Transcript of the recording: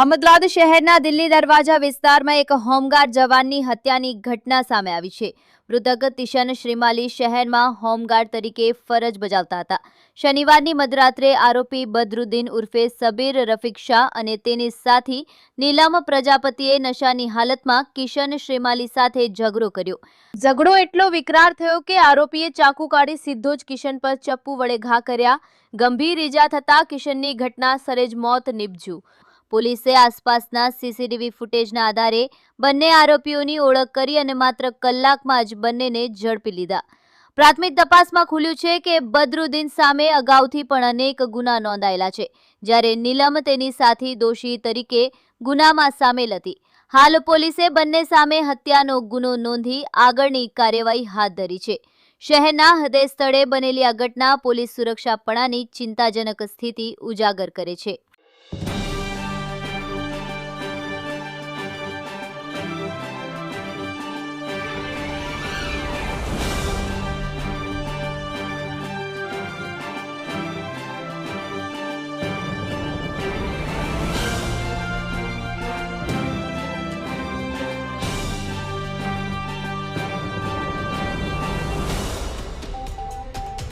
અમદાવાદ શહેરના દિલ્હી દરવાજા વિસ્તારમાં એક હોમગાર્ડ જવાનની હત્યાની ઘટના સામે આવી છે. મૃતક તિશન શ્રીમાલી શહેરમાં હોમગાર્ડ તરીકે ફરજ બજાવતા હતા. શનિવારની મધરાત્રે આરોપી બદરુદ્દીન ઉર્ફે સબીર રફીક શાહ અને તેની સાથી નીલમ પ્રજાપતિએ નશાની હાલતમાં કિશન શ્રીમાલી સાથે ઝઘડો કર્યો. ઝઘડો એટલો વિકરાર થયો કે આરોપીએ ચાકુ કાઢી સીધો જ કિશન પર ચપ્પુ વડે ઘા કર્યા. ગંભીર ઈજા થતા કિશનની ઘટના સરેજ મોત નીપજ્યું. પોલીસે આસપાસના સીસીટીવી ફૂટેજના આધારે બંને આરોપીઓની ઓળખ કરી અને માત્ર કલાકમાં જ બંનેને ઝડપી લીધા. પ્રાથમિક તપાસમાં ખુલ્યું છે કે બદરુદ્દીન સામે અગાઉથી પણ અનેક ગુના નોંધાયેલા છે, જ્યારે નીલમ તેની સાથી દોષી તરીકે ગુનામાં સામેલ હતી. હાલ પોલીસે બંને સામે હત્યાનો ગુનો નોંધી આગળની કાર્યવાહી હાથ ધરી છે. શહેરના હૃદય સ્થળે બનેલી આ ઘટના પોલીસ સુરક્ષાપણાની ચિંતાજનક સ્થિતિ ઉજાગર કરે છે.